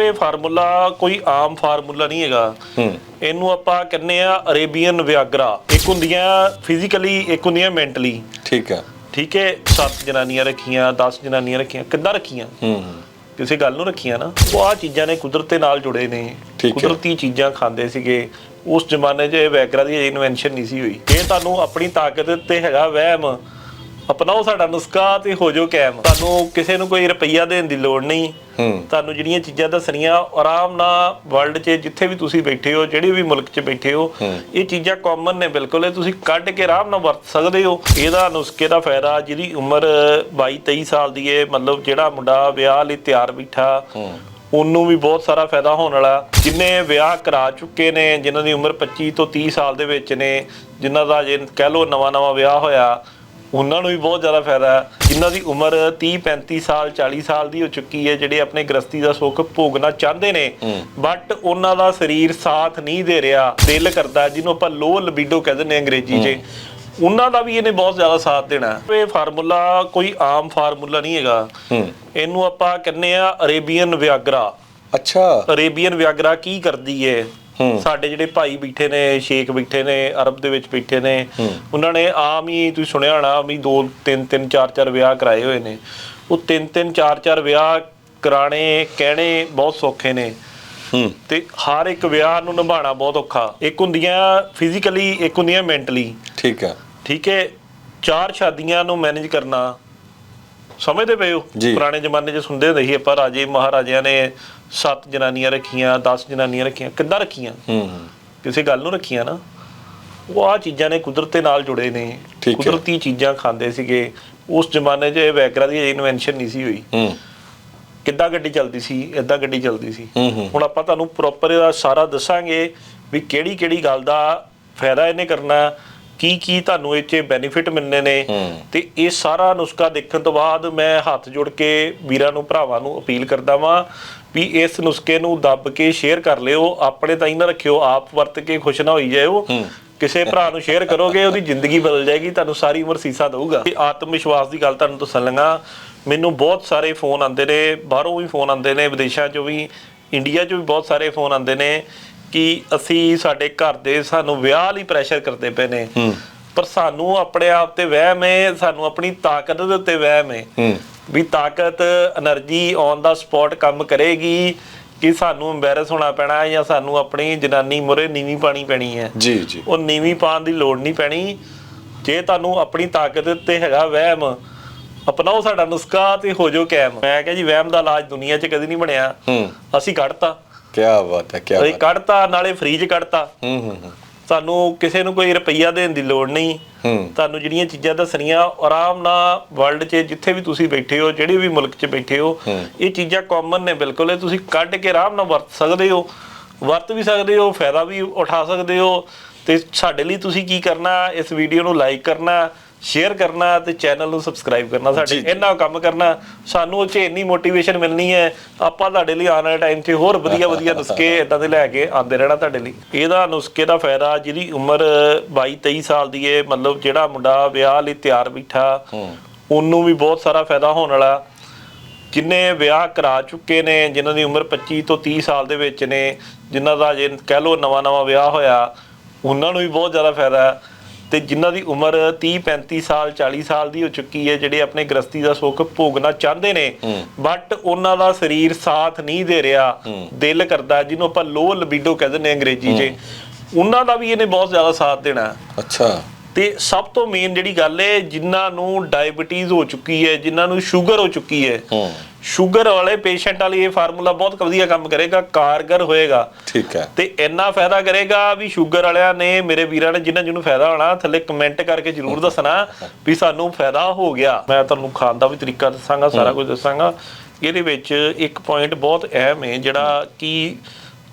ਇਹ ਫਾਰਮੂਲਾ ਕੋਈ ਆਮ ਫਾਰਮੂਲਾ ਨਹੀਂ ਹੈਗਾ। ਹੂੰ। ਇਹਨੂੰ ਆਪਾਂ ਕਹਿੰਦੇ ਆ ਅਰੇਬੀਅਨ ਵਿਆਗਰਾ। ਇੱਕ ਹੁੰਦੀਆਂ ਫਿਜ਼ੀਕਲੀ ਇੱਕ ਹੁੰਦੀਆਂ ਮੈਂਟਲੀ ਠੀਕ ਹੈ। ਠੀਕ ਹੈ ਸੱਤ ਜਨਾਨੀਆਂ ਰੱਖੀਆਂ 10 ਜਨਾਨੀਆਂ ਰੱਖੀਆਂ ਕਿੱਦਾਂ ਰੱਖੀਆਂ? ਹੂੰ। ਕਿਸੇ ਗੱਲ ਨੂੰ ਰੱਖੀਆਂ ਨਾ। ਉਹ ਆ ਚੀਜ਼ਾਂ ਨੇ ਕੁਦਰਤ ਦੇ ਨਾਲ ਜੁੜੇ ਨੇ। ਕੁਦਰਤੀ ਚੀਜ਼ਾਂ ਖਾਂਦੇ ਸੀਗੇ। ਉਸ ਜ਼ਮਾਨੇ 'ਚ ਇਹ ਵੈਗਰਾ ਦੀ ਇਨਵੈਂਸ਼ਨ ਨਹੀਂ ਸੀ ਹੋਈ। ਇਹ ਤੁਹਾਨੂੰ ਆਪਣੀ ਤਾਕਤ ਤੇ ਹੈਗਾ ਵਹਿਮ। ਅਪਣਾਓ ਸਾਡਾ ਨੁਸਖਾ ਤੇ ਹੋ ਜਾਓ ਕਾਇਮ। ਤੁਹਾਨੂੰ ਕਿਸੇ ਨੂੰ ਕੋਈ ਰੁਪਈਆ ਦੇਣ ਦੀ ਲੋੜ ਨਹੀਂ। ਤੁਹਾਨੂੰ ਜਿਹੜੀਆਂ ਚੀਜ਼ਾਂ ਦੱਸਣੀਆਂ ਆਰਾਮ ਨਾਲ ਵਰਲਡ 'ਚ ਜਿੱਥੇ ਵੀ ਤੁਸੀਂ ਬੈਠੇ ਹੋ ਜਿਹੜੇ ਵੀ ਮੁਲਕ 'ਚ ਬੈਠੇ ਹੋ ਇਹ ਚੀਜ਼ਾਂ ਕਾਮਨ ਨੇ ਬਿਲਕੁਲ। ਇਹ ਤੁਸੀਂ ਕੱਢ ਕੇ ਆਰਾਮ ਨਾਲ ਵਰਤ ਸਕਦੇ ਹੋ। ਇਹਦਾ ਨੁਸਖੇ ਦਾ ਫਾਇਦਾ ਜਿਹਦੀ ਉਮਰ 22 23 ਸਾਲ ਦੀ ਹੈ ਮਤਲਬ ਜਿਹੜਾ ਮੁੰਡਾ ਵਿਆਹ ਲਈ ਤਿਆਰ ਬੈਠਾ ਉਹਨੂੰ ਵੀ ਬਹੁਤ ਸਾਰਾ ਫਾਇਦਾ ਹੋਣ ਵਾਲਾ। ਜਿਨੇ ਵਿਆਹ ਕਰਾ ਚੁੱਕੇ ਨੇ ਜਿਨ੍ਹਾਂ ਦੀ ਉਮਰ 25 ਤੋਂ 30 ਸਾਲ ਦੇ ਵਿੱਚ ਨੇ ਜਿਨ੍ਹਾਂ ਦਾ ਜੇ ਕਹਿ ਲਓ ਨਵਾਂ ਨਵਾਂ ਵਿਆਹ ਹੋਇਆ ਉਹਨਾਂ ਨੂੰ ਵੀ ਬਹੁਤ ਜ਼ਿਆਦਾ ਫਾਇਦਾ ਹੈ। ਜਿਨ੍ਹਾਂ ਦੀ ਉਮਰ 30 35 ਸਾਲ 40 ਸਾਲ ਦੀ ਹੋ ਚੁੱਕੀ ਹੈ ਜਿਹੜੇ ਆਪਣੇ ਗ੍ਰਸਤੀ ਦਾ ਸੁੱਖ ਭੋਗਣਾ ਚਾਹੁੰਦੇ ਨੇ। ਬਟ ਉਹਨਾਂ ਦਾ ਸਰੀਰ ਸਾਥ ਨਹੀਂ ਦੇ ਰਿਹਾ ਦਿਲ ਕਰਦਾ ਜਿਹਨੂੰ ਆਪਾਂ ਲੋ ਲਿਬਿਡੋ ਕਹਿੰਦੇ ਨੇ ਅੰਗਰੇਜ਼ੀ 'ਚ। ਉਹਨਾਂ ਦਾ ਵੀ ਇਹਨੇ ਬਹੁਤ ਜ਼ਿਆਦਾ ਸਾਥ ਦੇਣਾ। ਇਹ ਫਾਰਮੂਲਾ ਕੋਈ ਆਮ ਫਾਰਮੂਲਾ ਨਹੀਂ ਹੈਗਾ। ਇਹਨੂੰ ਆਪਾਂ ਕਹਿੰਦੇ ਆ ਅਰੇਬੀਅਨ ਵਿਆਗਰਾ। ਅੱਛਾ। ਅਰੇਬੀਅਨ ਵਿਆਗਰਾ ਕੀ ਕਰਦੀ ਏ? ਹੂੰ। ਸਾਡੇ ਜਿਹੜੇ ਭਾਈ ਬੈਠੇ ਨੇ ਸ਼ੇਖ ਬੈਠੇ ਨੇ ਅਰਬ ਦੇ ਵਿੱਚ ਬੈਠੇ ਨੇ ਉਹਨਾਂ ਨੇ ਆਮ ਹੀ ਤੁਸੀਂ ਸੁਣਿਆ ਹੋਣਾ ਵੀ ਦੋ ਤਿੰਨ ਤਿੰਨ ਚਾਰ ਚਾਰ ਵਿਆਹ ਕਰਾਏ ਹੋਏ ਨੇ। ਉਹ ਤਿੰਨ ਤਿੰਨ ਚਾਰ ਚਾਰ ਵਿਆਹ ਕਰਾਣੇ ਕਹਿਣੇ ਬਹੁਤ ਸੌਖੇ ਨੇ। ਹੂੰ। ਤੇ ਹਰ ਇੱਕ ਵਿਆਹ ਨੂੰ ਨਿਭਾਉਣਾ ਬਹੁਤ ਔਖਾ। ਇੱਕ ਹੁੰਦੀਆਂ ਫਿਜ਼ੀਕਲੀ ਇੱਕ ਹੁੰਦੀਆਂ ਮੈਂਟਲੀ ਠੀਕ ਹੈ। ਠੀਕ ਹੈ ਚਾਰ ਸ਼ਾਦੀਆਂ ਨੂੰ ਮੈਨੇਜ ਕਰਨਾ ਸਮਝਦੇ ਪਏ ਹੋ? ਜੀ। ਪੁਰਾਣੇ ਜ਼ਮਾਨੇ 'ਚ ਸੁਣਦੇ ਹੁੰਦੇ ਸੀ ਆਪਾਂ ਰਾਜੇ ਮਹਾਰਾਜਿਆਂ ਨੇ ਸੱਤ ਜਨਾਨੀਆਂ ਰੱਖੀਆਂ 10 ਜਨਾਨੀਆਂ ਰੱਖੀਆਂ ਕਿੱਦਾਂ ਰੱਖੀਆਂ? ਹੂੰ। ਹੂੰ ਕਿਸੇ ਗੱਲ ਨੂੰ ਰੱਖੀਆਂ ਨਾ ਉਹ ਆ ਚੀਜ਼ਾਂ ਨੇ ਕੁਦਰਤ ਦੇ ਨਾਲ ਜੁੜੇ ਨੇ। ਠੀਕ ਹੈ। ਕੁਦਰਤੀ ਚੀਜ਼ਾਂ ਖਾਂਦੇ ਸੀਗੇ। ਉਸ ਜ਼ਮਾਨੇ 'ਚ ਇਹ ਵੈਗਰਾ ਦੀ ਇਨਵੈਂਸ਼ਨ ਨਹੀਂ ਸੀ ਹੋਈ। ਹੂੰ। ਕਿੱਦਾਂ ਗੱਡੀ ਚੱਲਦੀ ਸੀ ਇਦਾਂ ਗੱਡੀ ਚੱਲਦੀ ਸੀ। ਹੂੰ ਹੂੰ। ਹੁਣ ਆਪਾਂ ਤੁਹਾਨੂੰ ਪ੍ਰੋਪਰ ਇਹਦਾ ਸਾਰਾ ਦੱਸਾਂਗੇ ਵੀ ਕਿਹੜੀ ਕਿਹੜੀ ਗੱਲ ਦਾ ਫਾਇਦਾ ਇਹਨੇ ਕਰਨਾ। ਕੀ ਕੀ ਤੁਹਾਨੂੰ ਇਹ 'ਚ ਬੈਨੀਫਿਟ ਮਿਲਨੇ ਨੇ। ਤੇ ਇਹ ਸਾਰਾ ਨੁਸਖਾ ਦੇਖਣ ਤੋਂ ਬਾਅਦ ਮੈਂ ਹੱਥ ਜੋੜ ਕੇ ਵੀਰਾਂ ਨੂੰ ਭਰਾਵਾਂ ਨੂੰ ਅਪੀਲ ਕਰਦਾ ਵਾਂ ਵੀ ਇਸ ਨੁਸਖੇ ਨੂੰ ਦੱਬ ਕੇ ਸ਼ੇਅਰ ਕਰ ਲਿਓ। ਆਪਣੇ ਤਾਂ ਹੀ ਨਾ ਰੱਖਿਓ ਆਪ ਵਰਤ ਕੇ ਖੁਸ਼ ਨਾ ਹੋਈ ਜਾਇਓ। ਕਿਸੇ ਭਰਾ ਨੂੰ ਸ਼ੇਅਰ ਕਰੋਗੇ ਉਹਦੀ ਜ਼ਿੰਦਗੀ ਬਦਲ ਜਾਏਗੀ ਤੁਹਾਨੂੰ ਸਾਰੀ ਉਮਰ ਸੀਸਾ ਦਊਗਾ। ਤੇ ਆਤਮ ਵਿਸ਼ਵਾਸ ਦੀ ਗੱਲ ਤੁਹਾਨੂੰ ਦੱਸਣ ਲੱਗਾ ਮੈਨੂੰ ਬਹੁਤ ਸਾਰੇ ਫੋਨ ਆਉਂਦੇ ਨੇ ਬਾਹਰੋਂ ਵੀ ਫੋਨ ਆਉਂਦੇ ਨੇ ਵਿਦੇਸ਼ਾਂ 'ਚੋਂ ਵੀ ਇੰਡੀਆ 'ਚੋਂ ਵੀ ਬਹੁਤ ਸਾਰੇ ਫੋਨ ਆਉਂਦੇ ਨੇ। ਕਿ ਅਸੀਂ ਸਾਡੇ ਘਰ ਦੇ ਸਾਨੂੰ ਵਿਆਹ ਲਈ ਪ੍ਰੈਸ਼ਰ ਕਰਦੇ ਪਏ ਨੇ। ਪਰ ਸਾਨੂੰ ਆਪਣੇ ਆਪ ਤੇ ਵਹਿਮ ਹੈ ਸਾਨੂੰ ਆਪਣੀ ਤਾਕਤ ਦੇ ਉੱਤੇ ਵਹਿਮ ਹੈ। ਵੀ ਤਾਕਤ એનર્ਜੀ ਔਨ ਦਾ ਸਪੌਟ ਕੰਮ ਕਰੇਗੀ ਕਿ ਸਾਨੂੰ ਐਮਬੈਰਸ ਹੋਣਾ ਪੈਣਾ ਜਾਂ ਸਾਨੂੰ ਆਪਣੀ ਜਨਾਨੀ ਮੁਰੇ ਨੀਵੀਂ ਪਾਣੀ ਪੈਣੀ ਹੈ। ਜੀ ਜੀ। ਉਹ ਨੀਵੀਂ ਪਾਣ ਦੀ ਲੋੜ ਨਹੀਂ ਪੈਣੀ। ਜੇ ਤੁਹਾਨੂੰ ਆਪਣੀ ਤਾਕਤ ਤੇ ਹੈਗਾ ਵਹਿਮ ਅਪਣਾਓ ਸਾਡਾ ਨੁਸਖਾ ਤੇ ਹੋ ਜਾਓ ਕੈਮ ਮੈਂ ਕਿਹਾ ਜੀ ਵਹਿਮ ਦਾ ਇਲਾਜ ਦੁਨੀਆ 'ਚ ਕਦੇ ਨਹੀਂ ਬਣਿਆ। ਅਸੀਂ ਘੜਤਾ ਕੀ ਬਾਤ ਹੈ ਕੀ ਅਸੀਂ ਬਾਤ ਕੱਢਤਾ ਨਾਲੇ ਫ੍ਰੀਜ ਕੱਢਤਾ। ਹੂੰ ਹੂੰ ਹੂੰ। ਤੁਹਾਨੂੰ ਕਿਸੇ ਨੂੰ ਕੋਈ ਰੁਪਈਆ ਦੇਣ ਦੀ ਲੋੜ ਨਹੀਂ। ਤੁਹਾਨੂੰ ਜਿਹੜੀਆਂ ਚੀਜ਼ਾਂ ਦੱਸਣੀਆਂ ਆਰਾਮ ਨਾਲ ਵਰਲਡ 'ਚ ਜਿੱਥੇ ਵੀ ਤੁਸੀਂ ਬੈਠੇ ਹੋ ਜਿਹੜੇ ਵੀ ਮੁਲਕ 'ਚ ਬੈਠੇ ਹੋ ਇਹ ਚੀਜ਼ਾਂ ਕਾਮਨ ਨੇ ਬਿਲਕੁਲ। ਇਹ ਤੁਸੀਂ ਕੱਢ ਕੇ ਆਰਾਮ ਨਾਲ ਵਰਤ ਸਕਦੇ ਹੋ। ਵਰਤ ਵੀ ਸਕਦੇ ਹੋ ਫਾਇਦਾ ਵੀ ਉਠਾ ਸਕਦੇ ਹੋ। ਤੇ ਸਾਡੇ ਲਈ ਤੁਸੀਂ ਕੀ ਕਰਨਾ ਇਸ ਵੀਡੀਓ ਨੂੰ ਲਾਈਕ ਕਰਨਾ ਸ਼ੇਅਰ ਕਰਨਾ ਤੇ ਚੈਨਲ ਨੂੰ ਸਬਸਕ੍ਰਾਈਬ ਕਰਨਾ ਸਾਡੇ। ਇੰਨਾ ਕੰਮ ਕਰਨਾ ਸਾਨੂੰ ਉਹ 'ਚ ਇੰਨੀ ਮੋਟੀਵੇਸ਼ਨ ਮਿਲਣੀ ਹੈ। ਆਪਾਂ ਤੁਹਾਡੇ ਲਈ ਆਉਣ ਵਾਲੇ ਟਾਈਮ 'ਚ ਹੋਰ ਵਧੀਆ ਵਧੀਆ ਨੁਸਖੇ ਇਦਾਂ ਦੇ ਲੈ ਕੇ ਆਉਂਦੇ ਰਹਿਣਾ ਤੁਹਾਡੇ ਲਈ। ਇਹਦਾ ਨੁਸਖੇ ਦਾ ਫਾਇਦਾ ਜਿਹਦੀ ਉਮਰ 22 23 ਸਾਲ ਦੀ ਹੈ ਮਤਲਬ ਜਿਹੜਾ ਮੁੰਡਾ ਵਿਆਹ ਲਈ ਤਿਆਰ ਬੈਠਾ ਉਹਨੂੰ ਵੀ ਬਹੁਤ ਸਾਰਾ ਫਾਇਦਾ ਹੋਣ ਵਾਲਾ। ਜਿਨੇ ਵਿਆਹ ਕਰਾ ਚੁੱਕੇ ਨੇ ਜਿਨ੍ਹਾਂ ਦੀ ਉਮਰ 25 ਤੋਂ 30 ਸਾਲ ਦੇ ਵਿੱਚ ਨੇ ਜਿਨ੍ਹਾਂ ਦਾ ਜੇ ਕਹਿ ਲਓ ਨਵਾਂ ਨਵਾਂ ਵਿਆਹ ਹੋਇਆ ਉਹਨਾਂ ਨੂੰ ਵੀ ਬਹੁਤ ਜ਼ਿਆਦਾ ਫਾਇਦਾ। ਹੈ ਤੇ ਜਿਨ੍ਹਾਂ ਦੀ ਉਮਰ 30 35 ਸਾਲ 40 ਸਾਲ ਦੀ ਹੋ ਚੁੱਕੀ ਹੈ ਜਿਹੜੇ ਆਪਣੇ ਗ੍ਰਸਤੀ ਦਾ ਸੁੱਖ ਭੋਗਣਾ ਚਾਹੁੰਦੇ ਨੇ ਬਟ ਉਹਨਾਂ ਦਾ ਸਰੀਰ ਸਾਥ ਨਹੀਂ ਦੇ ਰਿਹਾ ਦਿਲ ਕਰਦਾ ਜਿਹਨੂੰ ਆਪਾਂ ਲੋ ਲਿਬਿਡੋ ਕਹਿੰਦੇ ਨੇ ਅੰਗਰੇਜ਼ੀ 'ਚ। ਉਹਨਾਂ ਦਾ ਵੀ ਇਹਨੇ ਬਹੁਤ ਜ਼ਿਆਦਾ ਸਾਥ ਦੇਣਾ। ਅੱਛਾ। ਤੇ ਸਭ ਤੋਂ ਮੇਨ ਜਿਹੜੀ ਗੱਲ ਹੈ ਜਿਨ੍ਹਾਂ ਨੂੰ ਡਾਇਬੀਟੀਜ਼ ਹੋ ਚੁੱਕੀ ਹੈ ਜਿਨ੍ਹਾਂ ਨੂੰ ਸ਼ੂਗਰ ਹੋ ਚੁੱਕੀ ਹੂੰ। ਸ਼ੂਗਰ ਵਾਲੇ ਪੇਸ਼ੈਂਟ ਲਈ ਇਹ ਫਾਰਮੂਲਾ ਬਹੁਤ ਵਧੀਆ ਕੰਮ ਕਰੇਗਾ ਕਾਰਗਰ ਹੋਏਗਾ। ਠੀਕ ਹੈ। ਤੇ ਇੰਨਾ ਫਾਇਦਾ ਕਰੇਗਾ ਵੀ ਸ਼ੂਗਰ ਵਾਲਿਆਂ ਨੇ ਮੇਰੇ ਵੀਰਾਂ ਨੇ ਜਿਨ੍ਹਾਂ ਜਿਹਨੂੰ ਫਾਇਦਾ ਹੋਣਾ ਥੱਲੇ ਕਮੈਂਟ ਕਰਕੇ ਜਰੂਰ ਦੱਸਣਾ ਵੀ ਸਾਨੂੰ ਫਾਇਦਾ ਹੋ ਗਿਆ। ਮੈਂ ਤੁਹਾਨੂੰ ਖਾਣ ਦਾ ਵੀ ਤਰੀਕਾ ਦੱਸਾਂਗਾ ਸਾਰਾ ਕੁਝ ਦੱਸਾਂਗਾ। ਇਹਦੇ ਵਿੱਚ ਇੱਕ ਪੁਆਇੰਟ ਬਹੁਤ ਅਹਿਮ ਹੈ ਜਿਹੜਾ ਕਿ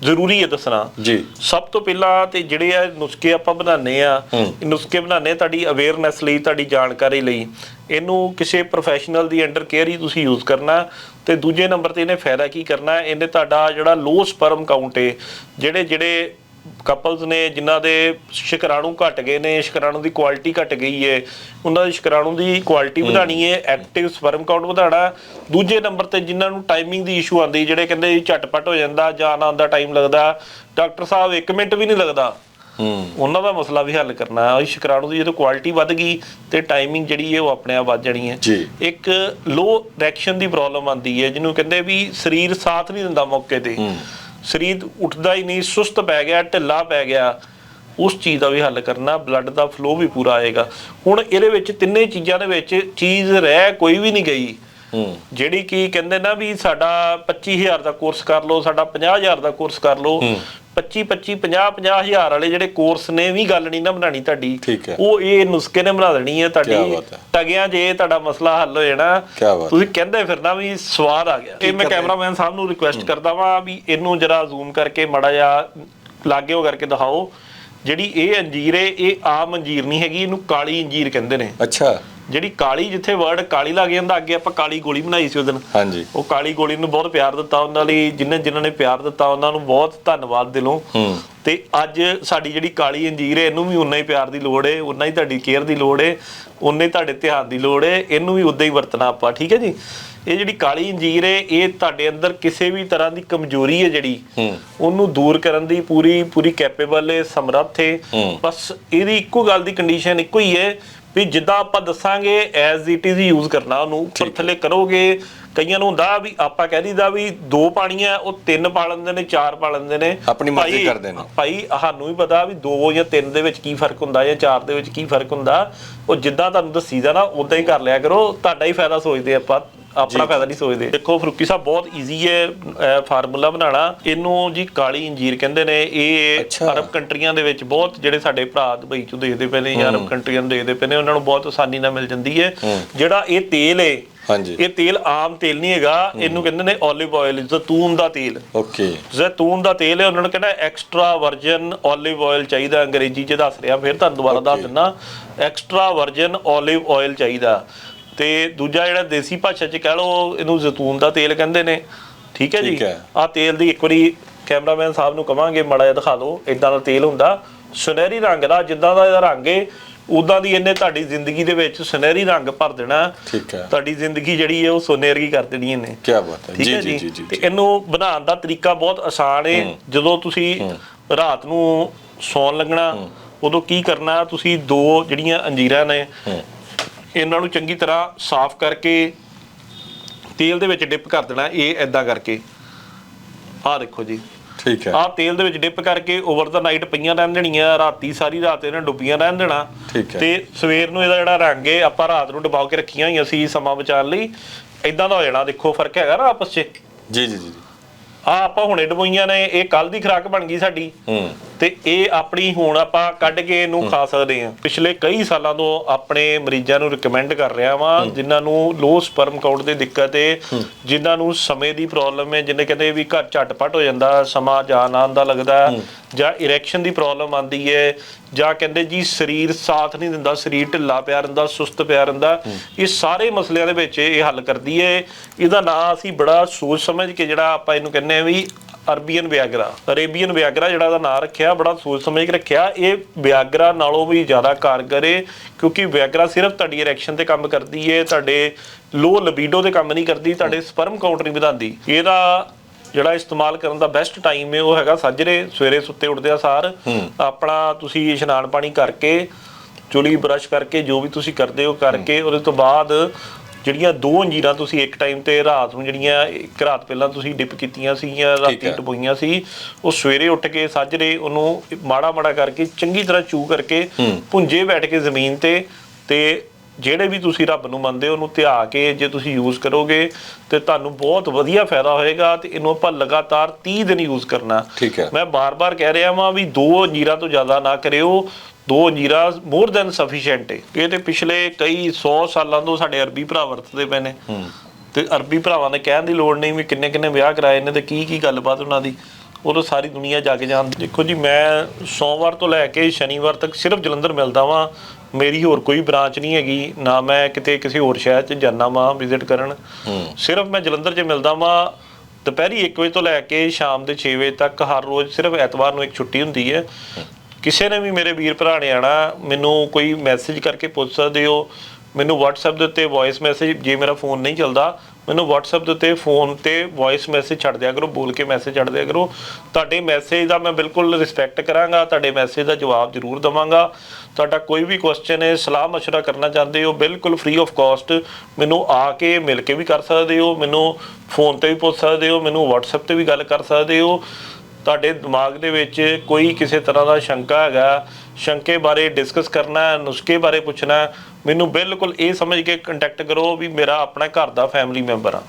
ਜ਼ਰੂਰੀ ਹੈ ਦੱਸਣਾ। ਜੀ। ਸਭ ਤੋਂ ਪਹਿਲਾਂ ਤੇ ਜਿਹੜੇ ਆ ਨੁਸਖੇ ਆਪਾਂ ਬਣਾਉਂਦੇ ਆ ਇਹ ਨੁਸਖੇ ਬਣਾਉਂਦੇ ਤੁਹਾਡੀ ਅਵੇਅਰਨੈਸ ਲਈ ਤੁਹਾਡੀ ਜਾਣਕਾਰੀ ਲਈ। ਇਹਨੂੰ ਕਿਸੇ ਪ੍ਰੋਫੈਸ਼ਨਲ ਦੀ ਅੰਡਰ ਕੇਅਰ ਹੀ ਤੁਸੀਂ ਯੂਜ਼ ਕਰਨਾ। ਤੇ ਦੂਜੇ ਨੰਬਰ ਤੇ ਇਹਨੇ ਫਾਇਦਾ ਕੀ ਕਰਨਾ? ਇਹਨੇ ਤੁਹਾਡਾ ਜਿਹੜਾ ਲੋ ਸਪਰਮ ਕਾਊਂਟ ਹੈ ਜਿਹੜੇ ਜਿਹੜੇ ਕਪਲਸ ਨੇ ਜਿਨ੍ਹਾਂ ਦੇ ਸ਼ੁਕਰਾਣੂ ਘਟ ਗਏ ਨੇ ਸ਼ੁਕਰਾਣੂ ਦੀ ਕੁਆਲਿਟੀ ਘਟ ਗਈ ਹੈ ਉਹਨਾਂ ਦੀ ਸ਼ੁਕਰਾਣੂ ਦੀ ਕੁਆਲਿਟੀ ਵਧਾਣੀ ਹੈ ਐਕਟਿਵ ਸਪਰਮ ਕਾਊਂਟ ਵਧਾਣਾ ਦੂਜੇ ਨੰਬਰ ਤੇ ਜਿਨ੍ਹਾਂ ਨੂੰ ਟਾਈਮਿੰਗ ਦੀ ਇਸ਼ੂ ਆਂਦੀ ਜਿਹੜੇ ਕਹਿੰਦੇ ਝਟਪਟ ਹੋ ਜਾਂਦਾ ਜਾਣ ਆਉਣ ਦਾ ਟਾਈਮ ਲੱਗਦਾ ਡਾਕਟਰ ਸਾਹਿਬ 1 ਮਿੰਟ ਵੀ ਨਹੀਂ ਲੱਗਦਾ। ਹੂੰ। ਉਹਨਾਂ ਦਾ ਮਸਲਾ ਵੀ ਹੱਲ ਕਰਨਾ ਹੈ ਉਹ ਸ਼ੁਕਰਾਣੂ ਦੀ ਜਦੋਂ ਕੁਆਲਿਟੀ ਵੱਧ ਗਈ ਤੇ ਟਾਈਮਿੰਗ ਜਿਹੜੀ ਹੈ ਉਹ ਆਪਣੇ ਆਪ ਵੱਧ ਜਾਣੀ ਹੈ। ਇੱਕ ਲੋ ਰਿਐਕਸ਼ਨ ਦੀ ਪ੍ਰੋਬਲਮ ਆਂਦੀ ਹੈ ਜਿਹਨੂੰ ਕਹਿੰਦੇ ਵੀ ਸਰੀਰ ਸਾਥ ਨਹੀਂ ਦਿੰਦਾ ਮੌਕੇ ਤੇ। ਸਰੀਰ ਉੱਠਦਾ ਹੀ ਨਹੀਂ ਸੁਸਤ ਪੈ ਗਿਆ ਢਿੱਲਾ ਪੈ ਗਿਆ। ਉਸ ਚੀਜ਼ ਦਾ ਵੀ ਹੱਲ ਕਰਨਾ ਬਲੱਡ ਦਾ ਫਲੋ ਵੀ ਪੂਰਾ ਆਏਗਾ। ਹੁਣ ਇਹਦੇ ਵਿੱਚ ਤਿੰਨੇ ਚੀਜ਼ਾਂ ਦੇ ਵਿੱਚ ਚੀਜ਼ ਰਹਿ ਕੋਈ ਵੀ ਨਹੀਂ ਗਈ। ਜਿਹੜੀ ਕੀ ਕਹਿੰਦੇ ਨਾ ਵੀ ਸਾਡਾ 25000 ਦਾ ਕੋਰਸ ਕਰ ਲਓ ਸਾਡਾ 50000 ਦਾ ਕੋਰਸ ਕਰ ਲਓ। 25 25 50 50000 ਵਾਲੇ ਜਿਹੜੇ ਕੋਰਸ ਨੇ ਵੀ ਗੱਲ ਨਹੀਂ ਨਾ ਬਣਾਣੀ ਤੁਹਾਡੀ। ਉਹ ਇਹ ਨੁਸਖੇ ਨੇ ਬਣਾ ਦੇਣੀ ਹੈ ਤੁਹਾਡੀ। ਟਗਿਆਂ ਜੇ ਤੁਹਾਡਾ ਮਸਲਾ ਹੱਲ ਹੋ। ਜਾਣਾ ਤੁਸੀਂ ਕਹਿੰਦੇ ਫਿਰਨਾ ਵੀ ਸਵਾਦ ਆ ਗਿਆ। ਇਹ ਮੈਂ ਕੈਮਰਾਮੈਨ ਸਾਹਿਬ ਨੂੰ ਰਿਕੁਐਸਟ ਕਰਦਾ ਵਾਂ ਵੀ ਇਹਨੂੰ ਜਰਾ ਜ਼ੂਮ ਕਰਕੇ ਮੜਾ ਜਾ ਲਾਗੇ ਹੋ ਕਰਕੇ ਦਿਖਾਓ। ਜਿਹੜੀ ਇਹ ਅੰਜੀਰ ਹੈ ਇਹ ਆਮ ਅੰਜੀਰ ਨਹੀਂ ਹੈਗੀ ਇਹਨੂੰ ਕਾਲੀ ਅੰਜੀਰ ਕਹਿੰਦੇ ਨੇ। ਅੱਛਾ। ਜਿਹੜੀ ਕਾਲੀ ਜਿੱਥੇ ਵਰਡ ਕਾਲੀ ਲੱਗ ਜਾਂਦਾ ਅੱਗੇ ਆਪਾਂ ਕਾਲੀ ਗੋਲੀ ਬਣਾਈ ਸੀ ਉਹਦਨ ਹਾਂਜੀ। ਉਹ ਕਾਲੀ ਗੋਲੀ ਨੂੰ ਬਹੁਤ ਪਿਆਰ ਦਿੱਤਾ ਉਹਨਾਂ ਲਈ ਜਿਨ੍ਹਾਂ ਜਿਨ੍ਹਾਂ ਨੇ ਪਿਆਰ ਦਿੱਤਾ ਉਹਨਾਂ ਨੂੰ ਬਹੁਤ ਧੰਨਵਾਦ ਦਿਲੋਂ। ਹੂੰ। ਤੇ ਅੱਜ ਸਾਡੀ ਜਿਹੜੀ ਕਾਲੀ ਅੰਜੀਰ ਹੈ ਇਹਨੂੰ ਵੀ ਉਨਾ ਹੀ ਪਿਆਰ ਦੀ ਲੋੜ ਹੈ ਉਨਾ ਹੀ ਤੁਹਾਡੀ ਕੇਅਰ ਦੀ ਲੋੜ ਹੈ ਉਨਾ ਤੁਹਾਡੇ ਧਿਆਨ ਦੀ ਲੋੜ ਹੈ ਇਹਨੂੰ ਵੀ ਉਦਾਂ ਹੀ ਵਰਤਣਾ ਆਪਾਂ ਠੀਕ ਹੈ ਜੀ? ਇਹ ਜਿਹੜੀ ਕਾਲੀ ਅੰਜੀਰ ਹੈ ਇਹ ਤੁਹਾਡੇ ਅੰਦਰ ਕਿਸੇ ਵੀ ਤਰ੍ਹਾਂ ਦੀ ਕਮਜ਼ੋਰੀ ਹੈ ਜਿਹੜੀ ਹੂੰ। ਉਹਨੂੰ ਦੂਰ ਕਰਨ ਦੀ ਪੂਰੀ ਪੂਰੀ ਕੈਪੇਬਲ ਹੈ ਸਮਰੱਥ ਹੂੰ। ਬਸ ਇਹਦੀ ਇੱਕੋ ਗੱਲ ਦੀ ਕੰਡੀਸ਼ਨ ਇੱਕੋ ਹੀ ਹੈ ਵੀ ਜਿੱਦਾਂ ਆਪਾਂ ਦੱਸਾਂਗੇ ਐਜ਼ ਇਟ ਇਜ਼ ਯੂਜ਼ ਕਰਨਾ ਉਹਨੂੰ ਥੱਲੇ ਕਰੋਗੇ ਕਈਆਂ ਨੂੰ ਹੁੰਦਾ ਵੀ ਆਪਾਂ ਕਹਿ ਦਈਦਾ ਵੀ ਦੋ ਪਾਣੀ ਆ ਉਹ ਤਿੰਨ ਪਾ ਲੈਂਦੇ ਨੇ ਚਾਰ ਪਾ ਲੈਂਦੇ ਨੇ। ਆਪਣੀ ਮਰਜ਼ੀ ਕਰਦੇ ਨੇ। ਭਾਈ ਸਾਨੂੰ ਵੀ ਪਤਾ ਵੀ ਦੋ ਜਾਂ ਤਿੰਨ ਦੇ ਵਿੱਚ ਕੀ ਫ਼ਰਕ ਹੁੰਦਾ ਜਾਂ ਚਾਰ ਦੇ ਵਿੱਚ ਕੀ ਫ਼ਰਕ ਹੁੰਦਾ। ਉਹ ਜਿੱਦਾਂ ਤੁਹਾਨੂੰ ਦੱਸੀਦਾ ਨਾ ਉਦਾਂ ਹੀ ਕਰ ਲਿਆ ਕਰੋ ਤੁਹਾਡਾ ਹੀ ਫਾਇਦਾ ਸੋਚਦੇ ਆਪਾਂ। ਆਪਣਾ ਫਾਇਦਾ ਨਹੀਂ ਸੋਚਦੇ। ਦੇਖੋ ਫਰੂਕੀ ਸਾਹਿਬ ਬਹੁਤ ਈਜ਼ੀ ਹੈ ਫਾਰਮੂਲਾ ਬਣਾਉਣਾ। ਇਹਨੂੰ ਜੀ ਕਾਲੀ ਇੰਜੀਰ ਕਹਿੰਦੇ ਨੇ। ਇਹ ਅਰਬ ਕੰਟਰੀਆਂ ਦੇ ਵਿੱਚ ਬਹੁਤ ਜਿਹੜੇ ਸਾਡੇ ਭਰਾ ਦੁਬਈ ਚ ਦੇਖਦੇ ਪਏ ਨੇ ਅਰਬ ਕੰਟਰੀਆਂ ਨੂੰ ਦੇਖਦੇ ਪਏ ਨੇ ਉਹਨਾਂ ਨੂੰ ਬਹੁਤ ਆਸਾਨੀ ਨਾਲ ਮਿਲ ਜਾਂਦੀ ਹੈ। ਜਿਹੜਾ ਇਹ ਤੇਲ ਹੈ ਹਾਂਜੀ। ਇਹ ਤੇਲ ਆਮ ਤੇਲ ਨਹੀਂ ਹੈਗਾ। ਇਹਨੂੰ ਕਹਿੰਦੇ ਨੇ 올ਿਵ ਆਇਲ ਜ਼ੈਤੂਨ ਦਾ ਤੇਲ। ਓਕੇ। ਜ਼ੈਤੂਨ ਦਾ ਤੇਲ ਹੈ ਉਹਨਾਂ ਨੇ ਕਹਿੰਦਾ ਐਕਸਟਰਾ ਵਰਜਨ 올ਿਵ ਆਇਲ ਚਾਹੀਦਾ। ਅੰਗਰੇਜ਼ੀ ਚ ਦੱਸ ਰਿਹਾ ਫਿਰ ਤੁਹਾਨੂੰ ਦੁਬਾਰਾ ਦੱਸ ਦਿੰਦਾ ਐਕਸਟਰਾ ਵਰਜਨ 올ਿਵ ਆਇਲ ਚਾਹੀਦਾ। ਤੇ ਦੂਜਾ ਜਿਹੜਾ ਦੇਸੀ ਭਾਸ਼ਾ 'ਚ ਕਹਿ ਲਓ ਇਹਨੂੰ ਜ਼ੈਤੂਨ ਦਾ ਤੇਲ ਕਹਿੰਦੇ ਨੇ। ਠੀਕ ਹੈ ਜੀ। ਆ ਤੇਲ ਦੀ ਇੱਕ ਵਾਰੀ ਕੈਮਰਾਮੈਨ ਸਾਹਿਬ ਨੂੰ ਕਵਾਂਗੇ ਮਾੜਾ ਜਿਹਾ ਦਿਖਾ ਦਿਓ ਇਦਾਂ ਦਾ ਤੇਲ ਹੁੰਦਾ। ਸੁਨਹਿਰੀ ਰੰਗ ਦਾ ਜਿੱਦਾਂ ਦਾ ਇਹਦਾ ਰੰਗ ਹੈ ਉਦਾਂ ਦੀ ਇਹਨੇ ਤੁਹਾਡੀ ਜ਼ਿੰਦਗੀ ਦੇ ਵਿੱਚ ਸੁਨਹਿਰੀ ਰੰਗ ਭਰ ਦੇਣਾ। ਠੀਕ ਹੈ। ਤੁਹਾਡੀ ਜ਼ਿੰਦਗੀ ਜਿਹੜੀ ਹੈ ਉਹ ਸੋਨੇਰਗੀ ਕਰ ਦੇਣੀ ਇਹਨੇ। ਕੀ ਬਾਤ ਹੈ। ਜੀ ਜੀ ਜੀ? ਤੇ ਇਹਨੂੰ ਬਣਾਉਣ ਦਾ ਤਰੀਕਾ ਬਹੁਤ ਆਸਾਨ ਹੈ। ਜਦੋਂ ਤੁਸੀਂ ਰਾਤ ਨੂੰ ਸੌਣ ਲੱਗਣਾ ਉਦੋਂ ਕੀ ਕਰਨਾ ਤੁਸੀਂ ਦੋ ਜਿਹੜੀਆਂ ਅੰਜੀਰਾਂ ਨੇ ਇਹਨਾਂ ਨੂੰ ਚੰਗੀ ਤਰ੍ਹਾਂ ਸਾਫ਼ ਕਰਕੇ ਤੇਲ ਦੇ ਵਿੱਚ ਡਿਪ ਕਰ ਦੇਣਾ ਇਹ ਐਦਾਂ ਕਰਕੇ। ਆਹ ਦੇਖੋ ਜੀ। ਠੀਕ ਹੈ। ਆਹ ਤੇਲ ਦੇ ਵਿੱਚ ਡਿਪ ਕਰਕੇ ਓਵਰ ਦਾ ਨਾਈਟ ਪਈਆਂ ਰਹਿਣ ਦੇਣੀਆਂ ਰਾਤੀ ਸਾਰੀ ਰਾਤ ਇਹਨਾਂ ਡੁੱਬੀਆਂ ਰਹਿਣ ਦੇਣਾ। ਠੀਕ ਹੈ। ਤੇ ਸਵੇਰ ਨੂੰ ਇਹਦਾ ਜਿਹੜਾ ਰੰਗ ਹੈ ਆਪਾਂ ਰਾਤ ਨੂੰ ਡੁਬਾ ਕੇ ਰੱਖੀਆਂ ਹੋਈਆਂ ਸੀ ਸਮਾਂ ਬਚਾਉਣ ਲਈ। ਇਦਾਂ ਦਾ ਹੋ ਜਾਣਾ ਦੇਖੋ ਫ਼ਰਕ ਹੈਗਾ ਨਾ ਆਪਸ 'ਚ। ਜੀ ਜੀ ਜੀ ਆ ਆਪਾਂ ਹੁਣੇ ਡਬੋਈਆਂ ਨੇ ਇਹ ਕੱਲ ਦੀ ਖੁਰਾਕ ਬਣ ਗਈ ਸਾਡੀ। ਹੂੰ। ਤੇ ਇਹ ਆਪਣੀ ਹੁਣ ਆਪਾਂ ਕੱਢ ਕੇ ਇਹਨੂੰ ਖਾ ਸਕਦੇ ਹਾਂ। ਪਿਛਲੇ ਕਈ ਸਾਲਾਂ ਤੋਂ ਆਪਣੇ ਮਰੀਜ਼ਾਂ ਨੂੰ ਰეკਮੈਂਡ ਕਰ ਰਿਹਾ ਵਾਂ ਜਿਨ੍ਹਾਂ ਨੂੰ ਲੋ ਸਪਰਮ ਕਾਊਂਟ ਦੀ ਦਿੱਕਤ ਹੈ। ਜਿਨ੍ਹਾਂ ਨੂੰ ਸਮੇਂ ਦੀ ਪ੍ਰੋਬਲਮ ਹੈ ਜਿੰਨੇ ਕਹਿੰਦੇ ਵੀ ਘਰ ਝਟਪਟ ਹੋ ਜਾਂਦਾ ਸਮਾਂ ਜਾਣ ਆਉਣ ਦਾ ਲੱਗਦਾ ਜਾਂ ਇਰੈਕਸ਼ਨ ਦੀ ਪ੍ਰੋਬਲਮ ਆਂਦੀ ਹੈ ਜਾਂ ਕਹਿੰਦੇ ਜੀ ਸਰੀਰ ਸਾਥ ਨਹੀਂ ਦਿੰਦਾ ਸਰੀਰ ਢਿੱਲਾ ਪਿਆ ਰਹਿੰਦਾ ਸੁਸਤ ਪਿਆ ਰਹਿੰਦਾ ਇਹ ਸਾਰੇ ਮਸਲਿਆਂ ਦੇ ਵਿੱਚ ਇਹ ਹੱਲ ਕਰਦੀ ਹੈ ਇਹਦਾ ਨਾਂ ਅਸੀਂ ਬੜਾ ਸੋਚ ਸਮਝ ਕੇ ਜਿਹੜਾ ਆਪਾਂ ਇਹਨੂੰ ਕਹਿੰਦੇ ਆ ਵੀ ਅਰਬੀਅਨ ਵਿਆਗਰਾ ਅਰੇਬੀਅਨ ਵਿਆਗਰਾ ਜਿਹੜਾ ਦਾ ਨਾਮ ਰੱਖਿਆ ਬੜਾ ਸੋਚ ਸਮਝ ਕੇ ਰੱਖਿਆ। ਇਹ ਵਿਆਗਰਾ ਨਾਲੋਂ ਵੀ ਜ਼ਿਆਦਾ ਕਾਰਗਰ ਹੈ ਕਿਉਂਕਿ ਵਿਆਗਰਾ ਸਿਰਫ ਤੁਹਾਡੀ ਇਰੈਕਸ਼ਨ ਤੇ ਕੰਮ ਕਰਦੀ ਹੈ ਤੁਹਾਡੇ ਲੋ ਲਿਬੀਡੋ ਤੇ ਕੰਮ ਨਹੀਂ ਕਰਦੀ ਤੁਹਾਡੇ ਸਪਰਮ ਕਾਊਂਟ ਨਹੀਂ ਵਧਾਉਂਦੀ। ਇਹਦਾ ਜਿਹੜਾ ਇਸਤੇਮਾਲ ਕਰਨ ਦਾ ਬੈਸਟ ਟਾਈਮ ਹੈ ਉਹ ਹੈਗਾ ਸਾਜਰੇ ਸਵੇਰੇ ਸੁੱਤੇ ਉੱਠਦੇ ਆ ਸਾਰ। ਆਪਣਾ ਤੁਸੀਂ ਇਸ਼ਨਾਨ ਪਾਣੀ ਕਰਕੇ ਚੁਲੀ ਬ੍ਰਸ਼ ਕਰਕੇ ਜੋ ਵੀ ਤੁਸੀਂ ਕਰਦੇ ਹੋ ਕਰਕੇ ਉਹਦੇ ਤੋਂ ਬਾਅਦ ਜਿਹੜੀਆਂ ਦੋ ਅੰਜੀਰਾਂ ਤੁਸੀਂ ਇੱਕ ਟਾਈਮ ਤੇ ਰਾਤ ਨੂੰ ਜਿਹੜੀਆਂ ਇੱਕ ਰਾਤ ਪਹਿਲਾਂ ਤੁਸੀਂ ਡਿਪ ਕੀਤੀਆਂ ਸੀਗੀਆਂ ਰਾਤੀ। ਡਬੋਈਆਂ ਸੀ ਉਹ ਸਵੇਰੇ ਉੱਠ ਕੇ ਸਾਜਰੇ ਉਹਨੂੰ ਮਾੜਾ ਮਾੜਾ ਕਰਕੇ ਚੰਗੀ ਤਰ੍ਹਾਂ ਚੂ ਕਰਕੇ ਭੁੰਜੇ ਬੈਠ ਕੇ ਜ਼ਮੀਨ ਤੇ ਤੇ ਜਿਹੜੇ ਵੀ ਤੁਸੀਂ ਰੱਬ ਨੂੰ ਮੰਨਦੇ ਹੋ ਉਹਨੂੰ ਧਿਆ ਕੇ ਜੇ ਤੁਸੀਂ ਯੂਜ਼ ਕਰੋਗੇ ਤੇ ਤੁਹਾਨੂੰ ਬਹੁਤ ਵਧੀਆ ਫਾਇਦਾ ਹੋਏਗਾ ਤੇ ਇਹਨੂੰ ਆਪਾਂ ਲਗਾਤਾਰ 30 ਦਿਨ ਯੂਜ਼ ਕਰਨਾ ਠੀਕ ਹੈ। ਮੈਂ ਬਾਰ-ਬਾਰ ਕਹਿ ਰਿਹਾ ਵਾਂ ਵੀ ਦੋ ਅੰਜੀਰਾਂ ਤੋਂ ਜ਼ਿਆਦਾ ਨਾ ਕਰਿਓ ਦੋ ਅੰਜੀਰਾਂ ਮੋਰ ਦੈਨ ਸਫੀਸ਼ੀਐਂਟ ਹੈ ਇਹ ਤੇ ਪਿਛਲੇ ਕਈ 100 ਸਾਲਾਂ ਤੋਂ ਸਾਡੇ ਅਰਬੀ ਭਰਾ ਵਰਤਦੇ ਪਏ ਨੇ। ਤੇ ਅਰਬੀ ਭਰਾਵਾਂ ਨੇ ਕਹਿਣ ਦੀ ਲੋੜ ਨਹੀਂ ਵੀ ਕਿੰਨੇ ਕਿੰਨੇ ਵਿਆਹ ਕਰਾਏ ਨੇ ਤੇ ਕੀ ਕੀ ਗੱਲਬਾਤ ਉਹਨਾਂ ਦੀ। ਉਦੋਂ ਸਾਰੀ ਦੁਨੀਆ ਜਾ ਕੇ ਜਾਣਦੀ। ਦੇਖੋ ਜੀ ਮੈਂ ਸੋਮਵਾਰ ਤੋਂ ਲੈ ਕੇ ਸ਼ਨੀਵਾਰ ਤੱਕ ਸਿਰਫ ਜਲੰਧਰ ਮਿਲਦਾ ਵਾਂ। ਮੇਰੀ ਹੋਰ ਕੋਈ ਬ੍ਰਾਂਚ ਨਹੀਂ ਹੈਗੀ। ਨਾ ਮੈਂ ਕਿਤੇ ਕਿਸੇ ਹੋਰ ਸ਼ਹਿਰ 'ਚ ਜਾਣਾ ਵਾਂ ਵਿਜ਼ਿਟ ਕਰਨ। ਸਿਰਫ ਮੈਂ ਜਲੰਧਰ 'ਚ ਮਿਲਦਾ ਵਾਂ। ਦੁਪਹਿਰੀ 1 ਵਜੇ ਤੋਂ ਲੈ ਕੇ ਸ਼ਾਮ ਦੇ 6 ਵਜੇ ਤੱਕ ਹਰ ਰੋਜ਼ ਸਿਰਫ ਐਤਵਾਰ ਨੂੰ ਇੱਕ ਛੁੱਟੀ ਹੁੰਦੀ ਹੈ। ਕਿਸੇ ਨੇ ਵੀ ਮੇਰੇ ਵੀਰ ਭਰਾ ਨੇ ਆਣਾ ਮੈਨੂੰ ਕੋਈ ਮੈਸੇਜ ਕਰਕੇ ਪੁੱਛ ਸਕਦੇ ਹੋ ਮੈਨੂੰ WhatsApp ਦੇ ਉੱਤੇ ਵੌਇਸ ਮੈਸੇਜ ਜੇ ਮੇਰਾ ਫੋਨ ਨਹੀਂ ਚੱਲਦਾ ਮੈਨੂੰ WhatsApp ਦੇ ਉੱਤੇ ਫੋਨ ਤੇ ਵੌਇਸ ਮੈਸੇਜ ਛੱਡ ਦਿਆ ਕਰੋ ਬੋਲ ਕੇ ਮੈਸੇਜ ਛੱਡ ਦਿਆ ਕਰੋ ਤੁਹਾਡੇ ਮੈਸੇਜ ਦਾ ਮੈਂ ਬਿਲਕੁਲ ਰਿਸਪੈਕਟ ਕਰਾਂਗਾ ਤੁਹਾਡੇ ਮੈਸੇਜ ਦਾ ਜਵਾਬ ਜ਼ਰੂਰ ਦਵਾਂਗਾ ਤੁਹਾਡਾ ਕੋਈ ਵੀ ਕੁਐਸਚਨ ਹੈ ਸਲਾਹ مشورہ ਕਰਨਾ ਚਾਹੁੰਦੇ ਹੋ ਬਿਲਕੁਲ ਫ੍ਰੀ ਆਫ ਕਾਸਟ ਮੈਨੂੰ ਆ ਕੇ ਮਿਲ ਕੇ ਵੀ ਕਰ ਸਕਦੇ ਹੋ ਮੈਨੂੰ ਫੋਨ ਤੇ ਵੀ ਪੁੱਛ ਸਕਦੇ ਹੋ ਮੈਨੂੰ WhatsApp ਤੇ ਵੀ ਗੱਲ ਕਰ ਸਕਦੇ ਹੋ ਤੁਹਾਡੇ ਦਿਮਾਗ ਦੇ ਵਿੱਚ ਕੋਈ ਕਿਸੇ ਤਰ੍ਹਾਂ ਦਾ ਸ਼ੰਕਾ ਹੈਗਾ? ਸ਼ੰਕੇ ਬਾਰੇ ਡਿਸਕਸ ਕਰਨਾ ਨੁਸਖੇ ਬਾਰੇ ਪੁੱਛਣਾ ਮੈਨੂੰ ਬਿਲਕੁਲ ਇਹ ਸਮਝ ਕੇ ਕੰਟੈਕਟ ਕਰੋ ਵੀ ਮੇਰਾ ਆਪਣਾ ਘਰ ਦਾ ਫੈਮਿਲੀ ਮੈਂਬਰ ਆ।